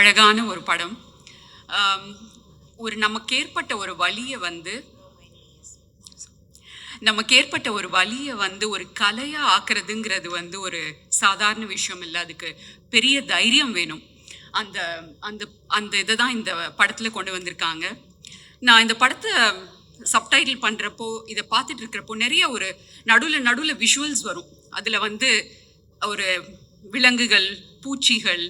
அழகான ஒரு படம். ஒரு நமக்கு ஏற்பட்ட ஒரு வழியை வந்து நமக்கு ஏற்பட்ட ஒரு வழியை வந்து ஒரு கலையாக ஆக்குறதுங்கிறது வந்து ஒரு சாதாரண விஷயம் இல்லை. அதுக்கு பெரிய தைரியம் வேணும். அந்த அந்த அந்த இதை தான் இந்த படத்தில் கொண்டு வந்திருக்காங்க. நான் இந்த படத்தை சப்டைட்டில் பண்ணுறப்போ இதை பார்த்துட்டு இருக்கிறப்போ நிறைய ஒரு நடுவில் நடுவில் விஷுவல்ஸ் வரும். அதில் வந்து ஒரு விலங்குகள் பூச்சிகள்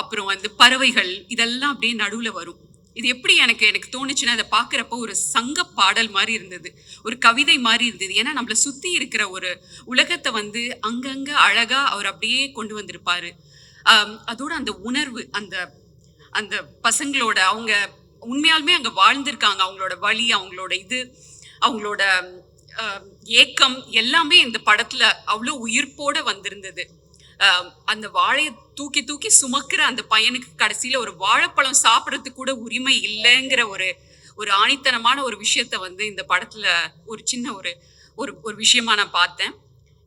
அப்புறம் வந்து பறவைகள் இதெல்லாம் அப்படியே நடுவில் வரும். இது எப்படி எனக்கு எனக்கு தோணுச்சுன்னா அதை பார்க்குறப்போ ஒரு சங்க பாடல் மாதிரி இருந்தது. ஒரு கவிதை மாதிரி இருந்தது. ஏன்னா நம்மளை சுற்றி இருக்கிற ஒரு உலகத்தை வந்து அங்கங்கே அழகாக அவர் அப்படியே கொண்டு வந்திருப்பார். அதோட அந்த உணர்வு அந்த அந்த பசங்களோட அவங்க உண்மையாலுமே அங்கே வாழ்ந்திருக்காங்க. அவங்களோட வழி அவங்களோட இது அவங்களோட ஏக்கம் எல்லாமே இந்த படத்தில் அவ்வளோ உயிர்ப்போடு வந்திருந்தது. அந்த வாழையை தூக்கி தூக்கி சுமக்கிற அந்த பையனுக்கு கடைசியில் ஒரு வாழைப்பழம் சாப்பிட்றதுக்கு கூட உரிமை இல்லைங்கிற ஒரு ஒரு ஆணித்தனமான ஒரு விஷயத்த வந்து இந்த படத்தில் ஒரு சின்ன ஒரு ஒரு ஒரு விஷயமா நான் பார்த்தேன்.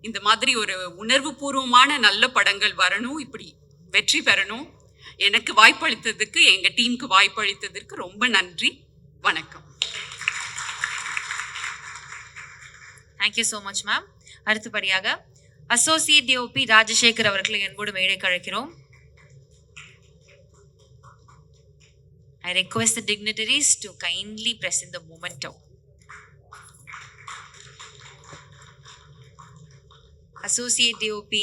இந்த மாதிரி ஒரு உணர்வுபூர்வமான நல்ல படங்கள் வரணும் இப்படி வெற்றி பெறணும். எனக்கு வாய்ப்பளித்ததுக்கு எங்கள் டீமுக்கு வாய்ப்பளித்ததற்கு ரொம்ப நன்றி. வணக்கம். Thank you so much ma'am அடுத்தபடியாக அசோசியேட் டிஓபி ராஜசேகர் அவர்களை என்போடு மேடைக்கு அழைக்கிறோம் I request the dignitaries to kindly present the memento. Associate DOP